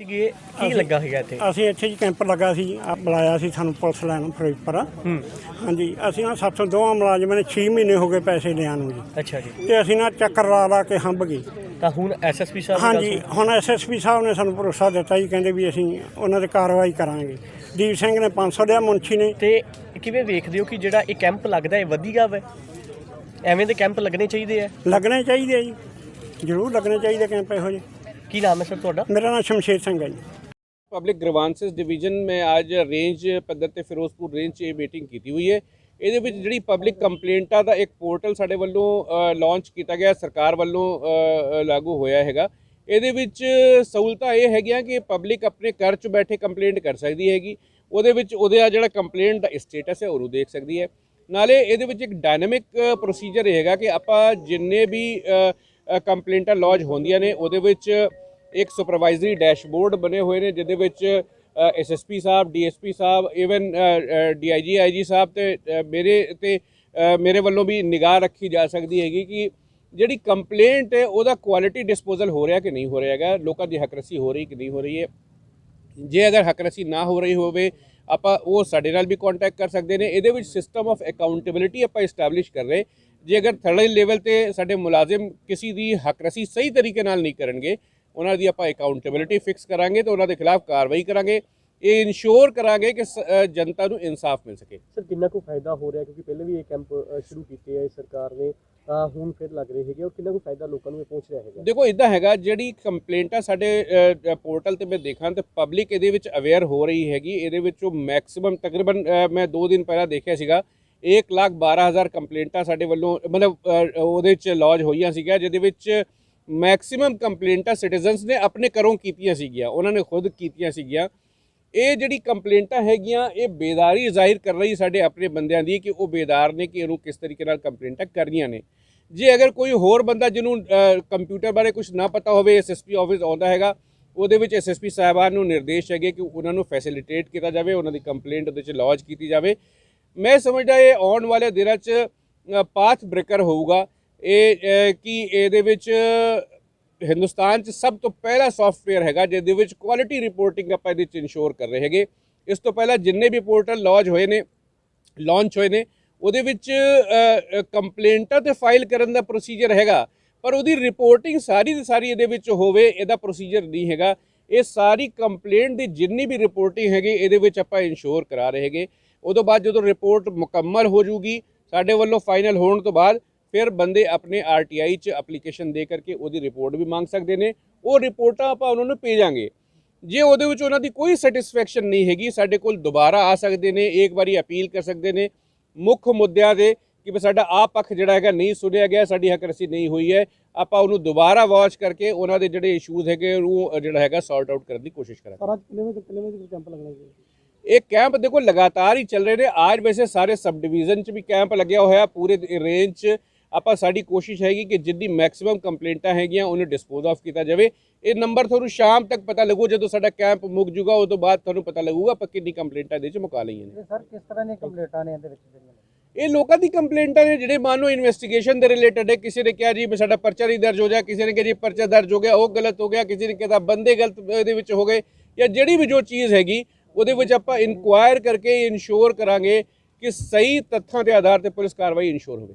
ਸੀਗੇ ਕੀ ਲੱਗਾ ਹੋਇਆ ਇੱਥੇ? ਅਸੀਂ ਇੱਥੇ ਜੀ ਕੈਂਪ ਲੱਗਾ ਸੀ ਆ ਬੁਲਾਇਆ ਸੀ ਸਾਨੂੰ ਪੁਲਿਸ ਲਾਈਨ ਫਿਰੋਜ਼ਪੁਰ ਹਾਂਜੀ ਅਸੀਂ ਨਾ 702 ਮੁਲਾਜ਼ਮਾਂ ਨੇ 6 ਮਹੀਨੇ ਹੋ ਗਏ ਪੈਸੇ ਲਿਆਂ ਨੂੰ ਜੀ। ਅੱਛਾ ਜੀ। ਤੇ ਅਸੀਂ ਨਾ ਚੱਕਰ ਲਾ ਲਾ ਕੇ ਹੰਬ ਗਏ। ਤਾਂ ਹੁਣ ਐਸਐਸਪੀ ਸਾਹਿਬ ਹਾਂਜੀ ਹੁਣ ਐਸਐਸਪੀ ਸਾਹਿਬ ਨੇ ਸਾਨੂੰ ਭਰੋਸਾ ਦਿੱਤਾ ਜੀ ਕਹਿੰਦੇ ਵੀ ਅਸੀਂ ਉਹਨਾਂ ਤੇ ਕਾਰਵਾਈ ਕਰਾਂਗੇ। ਦੀਪ ਸਿੰਘ ਨੇ 500 ਲਿਆ ਮੁੰਸ਼ੀ ਨੇ। ਤੇ ਕਿਵੇਂ ਵੇਖਦੇ ਹੋ ਕਿ ਜਿਹੜਾ ਇਹ ਕੈਂਪ ਲੱਗਦਾ ਹੈ ਵਧੀਆ ਵਾ ਐਵੇਂ ਦੇ ਕੈਂਪ ਲੱਗਣੇ ਚਾਹੀਦੇ ਆ? ਲੱਗਣੇ ਚਾਹੀਦੇ ਆ ਜੀ। ਜ਼ਰੂਰ ਲੱਗਣੇ ਚਾਹੀਦੇ ਕੈਂਪ ਇਹੋ ਜਿਹੇ। ਕੀ ਨਾਮ ਹੈ ਸਰ ਤੁਹਾਡਾ? ਮੇਰਾ ਨਾਮ ਸ਼ਮਸ਼ੇਰ ਸਿੰਘ ਹੈ ਜੀ। ਪਬਲਿਕ ਗ੍ਰਵਾਂਸਸ ਡਿਵੀਜ਼ਨ ਮੈਂ ਅੱਜ ਰੇਂਜ ਪੱਧਰ ਤੇ ਫਿਰੋਜ਼ਪੁਰ ਰੇਂਜ 'ਚ ਇਹ ਮੀਟਿੰਗ ਕੀਤੀ ਹੋਈ ਹੈ। ਇਹਦੇ ਵਿੱਚ ਜਿਹੜੀ ਪਬਲਿਕ ਕੰਪਲੇਂਟਾਂ ਦਾ ਇੱਕ ਪੋਰਟਲ ਸਾਡੇ ਵੱਲੋਂ ਲਾਂਚ ਕੀਤਾ ਗਿਆ ਸਰਕਾਰ ਵੱਲੋਂ ਲਾਗੂ ਹੋਇਆ ਹੈਗਾ। ਇਹਦੇ ਵਿੱਚ ਸਹੂਲਤਾਂ ਇਹ ਹੈਗੀਆਂ ਕਿ ਪਬਲਿਕ ਆਪਣੇ ਘਰ 'ਚ ਬੈਠੇ ਕੰਪਲੇਂਟ ਕਰ ਸਕਦੀ ਹੈਗੀ। ਉਹਦੇ ਵਿੱਚ ਉਹਦੇ ਆ ਜਿਹੜਾ ਕੰਪਲੇਂਟ ਦਾ ਸਟੇਟਸ ਹੈ ਉਹ ਨੂੰ ਦੇਖ ਸਕਦੀ ਹੈ। ਨਾਲੇ ਇਹਦੇ ਵਿੱਚ ਇੱਕ ਡਾਇਨਾਮਿਕ ਪ੍ਰੋਸੀਜਰ ਹੈਗਾ ਕਿ ਆਪਾਂ ਜਿੰਨੇ ਵੀ ਕੰਪਲੇਂਟਾਂ ਲੌਜ ਹੁੰਦੀਆਂ ਨੇ ਉਹਦੇ ਵਿੱਚ ਇੱਕ ਸੁਪਰਵਾਈਜ਼ਰੀ ਡੈਸ਼ਬੋਰਡ ਬਣੇ ਹੋਏ ਨੇ ਜਿਹਦੇ ਵਿੱਚ ਐਸਐਸਪੀ ਸਾਹਿਬ ਡੀਐਸਪੀ ਸਾਹਿਬ ਇਵਨ ਡੀਆਈਜੀ ਆਈਜੀ ਸਾਹਿਬ ਤੇ ਅ, ਮੇਰੇ ਤੇ ਅ, ਮੇਰੇ ਵੱਲੋਂ ਵੀ ਨਿਗਾਹ ਰੱਖੀ ਜਾ ਸਕਦੀ ਹੈਗੀ ਕਿ ਜਿਹੜੀ ਕੰਪਲੇਂਟ ਹੈ ਉਹਦਾ ਕੁਆਲਿਟੀ ਡਿਸਪੋਜ਼ਲ ਹੋ ਰਿਹਾ ਕਿ ਨਹੀਂ ਹੋ ਰਿਹਾ ਹੈਗਾ ਲੋਕਾਂ ਦੀ ਹਕਰਸੀ ਹੋ ਰਹੀ ਕਿ ਨਹੀਂ ਹੋ ਰਹੀ ਹੈ। ਜੇ ਅਗਰ ਹਕਰਸੀ ਨਾ ਹੋ ਰਹੀ ਹੋਵੇ ਆਪਾਂ ਉਹ ਸਾਡੇ ਨਾਲ ਵੀ ਕੰਟੈਕਟ ਕਰ ਸਕਦੇ ਨੇ। ਇਹਦੇ ਵਿੱਚ ਸਿਸਟਮ ਆਫ ਅਕਾਊਂਟੇਬਿਲਿਟੀ ਆਪਾਂ ਐਸਟੈਬਲਿਸ਼ ਕਰ ਰਹੇ। ਜੇ ਅਗਰ ਥਰਡ ਲੈਵਲ ਤੇ ਸਾਡੇ ਮੁਲਾਜ਼ਮ ਕਿਸੇ ਦੀ ਹਕਰਸੀ ਸਹੀ ਤਰੀਕੇ ਨਾਲ ਨਹੀਂ ਕਰਨਗੇ, ਉਹਨਾਂ ਦੀ ਆਪਾਂ ਅਕਾਊਂਟੇਬਿਲਿਟੀ ਫਿਕਸ ਕਰਾਂਗੇ ਤੇ ਉਹਨਾਂ ਦੇ ਖਿਲਾਫ ਕਾਰਵਾਈ ਕਰਾਂਗੇ। ਇਹ ਇਨਸ਼ੋਰ ਕਰਾਂਗੇ ਕਿ ਜਨਤਾ ਨੂੰ ਇਨਸਾਫ ਮਿਲ ਸਕੇ। ਸਰ ਕਿੰਨਾ ਕੁ ਫਾਇਦਾ ਹੋ ਰਿਹਾ? ਕਿਉਂਕਿ ਪਹਿਲੇ ਵੀ ਇਹ ਕੈਂਪ ਸ਼ੁਰੂ ਕੀਤੇ ਆ ਸਰਕਾਰ ਨੇ ਤਾਂ ਹੁਣ ਫਿਰ ਲੱਗ ਰਹੇ ਹੈਗੇ ਉਹ ਕਿੰਨਾ ਕੁ ਫਾਇਦਾ ਲੋਕਾਂ ਨੂੰ ਪਹੁੰਚ ਰਿਹਾ ਹੈਗਾ? ਦੇਖੋ ਇਦਾਂ ਹੈਗਾ ਜਿਹੜੀ ਕੰਪਲੇਂਟਾਂ ਸਾਡੇ ਪੋਰਟਲ ਤੇ ਮੈਂ ਦੇਖਾਂ ਤੇ ਪਬਲਿਕ ਇਹਦੇ ਵਿੱਚ ਅਵੇਅਰ ਹੋ ਰਹੀ ਹੈਗੀ। ਇਹਦੇ ਵਿੱਚੋਂ ਮੈਕਸਿਮਮ ਤਕਰੀਬਨ ਮੈਂ 2 ਦਿਨ ਪਹਿਲਾਂ ਦੇਖਿਆ ਸੀਗਾ 1 ਲੱਖ 12000 ਕੰਪਲੇਂਟਾਂ ਸਾਡੇ ਵੱਲੋਂ ਮਤਲਬ ਉਹਦੇ ਚ ਲੌਜ ਹੋਈਆਂ ਸੀਗੀਆਂ ਜਿਹਦੇ ਵਿੱਚ ਮੈਕਸਿਮਮ ਕੰਪਲੇਂਟਾਂ ਸਿਟੀਜ਼ਨਸ ਨੇ ਆਪਣੇ ਘਰੋਂ ਕੀਤੀਆਂ ਸੀਗੀਆਂ ਉਹਨਾਂ ਨੇ ਖੁਦ ਕੀਤੀਆਂ ਸੀਗੀਆਂ। ਇਹ ਜਿਹੜੀ ਕੰਪਲੇਂਟਾਂ ਹੈਗੀਆਂ, ਇਹ ਬੇਦਾਰੀ ਜ਼ਾਹਿਰ ਕਰ ਰਹੀ ਸਾਡੇ ਆਪਣੇ ਬੰਦਿਆਂ ਦੀ ਕਿ ਉਹ ਬੇਦਾਰ ਨੇ ਕਿ ਇਹਨੂੰ ਕਿਸ ਤਰੀਕੇ ਨਾਲ ਕੰਪਲੇਂਟਾਂ ਕਰਨੀਆਂ ਨੇ। ਜੇ ਅਗਰ ਕੋਈ ਹੋਰ ਬੰਦਾ ਜਿਹਨੂੰ ਕੰਪਿਊਟਰ ਬਾਰੇ ਕੁਝ ਨਾ ਪਤਾ ਹੋਵੇ ਐਸਐਸਪੀ ਆਫਿਸ ਆਉਂਦਾ ਹੈਗਾ, ਉਹਦੇ ਵਿੱਚ ਐਸਐਸਪੀ ਸਾਹਿਬਾਨ ਨੂੰ ਨਿਰਦੇਸ਼ ਹੈਗੇ ਕਿ ਉਹਨਾਂ ਨੂੰ ਫੈਸਿਲਿਟੇਟ ਕੀਤਾ ਜਾਵੇ, ਉਹਨਾਂ ਦੀ ਕੰਪਲੇਂਟ ਉਹਦੇ 'ਚ ਲੌਜ ਕੀਤੀ ਜਾਵੇ। ਮੈਂ ਸਮਝਦਾ ਇਹ ਆਉਣ ਵਾਲੇ ਦਿਨਾਂ 'ਚ ਪਾਥ ਬ੍ਰੇਕਰ ਹੋਊਗਾ। ਇਹ ਕਿ ਇਹਦੇ ਵਿੱਚ ਹਿੰਦੁਸਤਾਨ 'ਚ ਸਭ ਤੋਂ ਪਹਿਲਾ ਸੌਫਟਵੇਅਰ ਹੈਗਾ, ਜਿਹਦੇ ਵਿੱਚ ਕੁਆਲਿਟੀ ਰਿਪੋਰਟਿੰਗ ਆਪਾਂ ਇਹਦੇ 'ਚ ਇਨਸ਼ੋਰ ਕਰ ਰਹੇ ਹੈਗੇ। ਇਸ ਤੋਂ ਪਹਿਲਾਂ ਜਿੰਨੇ ਵੀ ਪੋਰਟਲ ਲੌਜ ਹੋਏ ਨੇ ਲਾਂਚ ਹੋਏ ਨੇ, ਉਹਦੇ ਵਿੱਚ ਕੰਪਲੇਂਟਾਂ ਤੇ ਫਾਈਲ ਕਰਨ ਦਾ ਪ੍ਰੋਸੀਜਰ ਹੈਗਾ, ਪਰ ਉਹਦੀ ਰਿਪੋਰਟਿੰਗ ਸਾਰੀ ਦੀ ਸਾਰੀ ਇਹਦੇ ਵਿੱਚ ਹੋਵੇ, ਇਹਦਾ ਪ੍ਰੋਸੀਜਰ ਨਹੀਂ ਹੈਗਾ। ਇਹ ਸਾਰੀ ਕੰਪਲੇਂਟ ਦੀ ਜਿੰਨੀ ਵੀ ਰਿਪੋਰਟਿੰਗ ਹੈਗੀ, ਇਹਦੇ ਵਿੱਚ ਆਪਾਂ ਇਨਸ਼ੋਰ ਕਰਾ ਰਹੇ ਹੈਗੇ। ਉਦੋਂ ਬਾਅਦ ਜਦੋਂ ਰਿਪੋਰਟ ਮੁਕੰਮਲ ਹੋ ਜੂਗੀ ਸਾਡੇ ਵੱਲੋਂ ਫਾਈਨਲ ਹੋਣ ਤੋਂ ਬਾਅਦ ਫਿਰ ਬੰਦੇ ਆਪਣੇ ਆਰਟੀਆਈ 'ਚ ਐਪਲੀਕੇਸ਼ਨ ਦੇ ਕਰਕੇ ਉਹਦੀ ਰਿਪੋਰਟ ਵੀ ਮੰਗ ਸਕਦੇ ਨੇ। ਉਹ ਰਿਪੋਰਟਾਂ ਆਪਾਂ ਉਹਨਾਂ ਨੂੰ ਭੇਜਾਂਗੇ। ਜੇ ਉਹਦੇ ਵਿੱਚ ਉਹਨਾਂ ਦੀ ਕੋਈ ਸੈਟੀਸਫੈਕਸ਼ਨ ਨਹੀਂ ਹੈਗੀ ਸਾਡੇ ਕੋਲ ਦੁਬਾਰਾ ਆ ਸਕਦੇ ਨੇ ਇੱਕ ਵਾਰੀ ਅਪੀਲ ਕਰ ਸਕਦੇ ਨੇ। ਮੁੱਖ ਮੁੱਦਿਆਂ ਦੇ ਕਿ ਸਾਡਾ ਆ ਪੱਖ ਜਿਹੜਾ ਹੈਗਾ ਨਹੀਂ ਸੁਣਿਆ ਗਿਆ ਸਾਡੀ ਹਕਰਸੀ ਨਹੀਂ ਹੋਈ ਹੈ। ਆਪਾਂ ਉਹਨੂੰ ਦੁਬਾਰਾ ਵਾਚ ਕਰਕੇ ਉਹਨਾਂ ਦੇ ਜਿਹੜੇ ਇਸ਼ੂਜ਼ ਹੈਗੇ ਉਹ ਜਿਹੜਾ ਹੈਗਾ ਸੌਰਟ ਆਊਟ ਕਰਨ ਦੀ ਕੋਸ਼ਿਸ਼ ਕਰਾਂਗੇ। ਪਰ ਅੱਜ ਕਿੰਨੇ ਵਜੇ ਕਿੰਨੇ ਵਜੇ ਕੈਂਪ ਲੱਗਣਾ ਜੀ? ਇਹ ਕੈਂਪ ਦੇਖੋ ਲਗਾਤਾਰ ਹੀ ਚੱਲ ਰਹੇ ਨੇ। ਅੱਜ ਵੈਸੇ ਸਾਰੇ ਸਬ ਡਿਵੀਜ਼ਨ 'ਚ ਵੀ ਕੈਂਪ ਲੱਗਿਆ ਹੋਇਆ ਪੂਰੇ ਰੇਂਜ 'ਚ। ਆਪਾਂ ਸਾਡੀ ਕੋਸ਼ਿਸ਼ ਹੈਗੀ ਕਿ ਜਿੰਨੀ ਮੈਕਸਿਮਮ ਕੰਪਲੇਂਟਾਂ ਹੈਗੀਆਂ ਉਹਨੂੰ ਡਿਸਪੋਜ਼ ਆਫ ਕੀਤਾ ਜਾਵੇ। ਇਹ ਨੰਬਰ ਤੁਹਾਨੂੰ ਸ਼ਾਮ ਤੱਕ ਪਤਾ ਲੱਗੂ ਜਦੋਂ ਸਾਡਾ ਕੈਂਪ ਮੁੱਕ ਜੂਗਾ ਉਸ ਤੋਂ ਬਾਅਦ ਤੁਹਾਨੂੰ ਪਤਾ ਲੱਗੂਗਾ ਆਪਾਂ ਕਿੰਨੀ ਕੰਪਲੇਂਟਾਂ ਇਹਦੇ 'ਚ ਮੁਕਾ ਲਈਆਂ ਨੇ। ਸਰ ਕਿਸ ਤਰ੍ਹਾਂ ਦੀਆਂ ਕੰਪਲੇਂਟਾਂ ਨੇ ਇਹਦੇ ਵਿੱਚ ਜਿਹੜੀਆਂ ਇਹ ਲੋਕਾਂ ਦੀ ਕੰਪਲੇਂਟਾਂ ਨੇ ਜਿਹੜੇ ਮੰਨ ਲਓ ਇਨਵੈਸਟੀਗੇਸ਼ਨ ਦੇ ਰਿਲੇਟਡ ਹੈ ਕਿਸੇ ਨੇ ਕਿਹਾ ਜੀ ਸਾਡਾ ਪਰਚਾ ਨਹੀਂ ਦਰਜ ਹੋ ਜਾ ਕਿਸੇ ਨੇ ਕਿਹਾ ਜੀ ਪਰਚਾ ਦਰਜ ਹੋ ਗਿਆ ਉਹ ਗਲਤ ਹੋ ਗਿਆ ਕਿਸੇ ਨੇ ਕਿਹਾ ਬੰਦੇ ਗਲਤ ਇਹਦੇ ਵਿੱਚ ਹੋ ਗਏ ਜਾਂ ਜਿਹੜੀ ਵੀ ਜੋ ਚੀਜ਼ ਹੈਗੀ ਉਹਦੇ ਵਿੱਚ ਆਪਾਂ ਇਨਕੁਆਇਰ ਕਰਕੇ ਇਨਸ਼ੋਰ ਕਰਾਂਗੇ ਕਿ ਸਹੀ ਤੱਥਾਂ ਦੇ ਆਧਾਰ ਤੇ ਪੁਲਿਸ ਕਾਰਵਾਈ ਇਨਸ਼ੋਰ ਹੋਵੇ।